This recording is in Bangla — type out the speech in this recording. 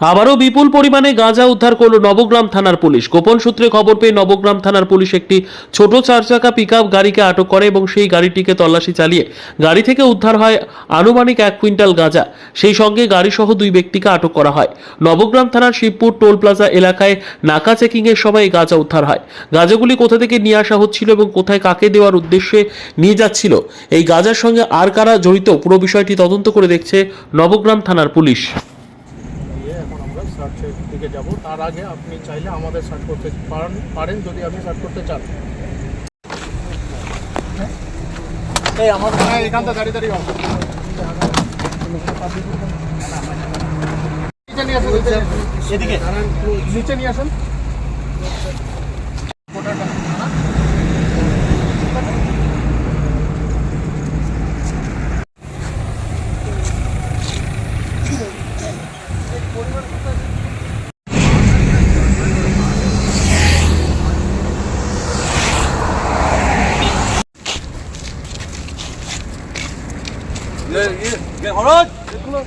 আবারও বিপুল পরিমাণে গাঁজা উদ্ধার করল নবগ্রাম থানার পুলিশ। গোপন সূত্রে খবর পেয়ে নবগ্রাম থানার পুলিশ একটি ছোট চার চাকা পিক গাড়িকে আটক করে এবং সেই গাড়িটিকে তল্লাশি চালিয়ে গাড়ি থেকে উদ্ধার হয় আনুমানিক এক কুইন্টাল গাঁজা। সেই সঙ্গে গাড়িসহ দুই ব্যক্তিকে আটক করা হয়। নবগ্রাম থানার শিবপুর টোল প্লাজা এলাকায় নাকা চেকিং এর সময় এই গাঁজা উদ্ধার হয়। গাঁজাগুলি কোথা থেকে নিয়ে আসা হচ্ছিল এবং কোথায় কাকে দেওয়ার উদ্দেশ্যে নিয়ে যাচ্ছিল? এই গাঁজার সঙ্গে আর কারা জড়িত? পুরো বিষয়টি তদন্ত করে দেখছে নবগ্রাম থানার পুলিশ। সার্চের দিকে যাব। তার আগে আপনি চাইলে আমাদের সার্চ করতে পারেন পারেন যদি আপনি সার্চ করতে চান। আমার হ্যাঁ, এখানটা নিচে নিয়ে আসুন নিচে নিয়ে পরিবার Gel gel. Gel Horat. Gel kulak.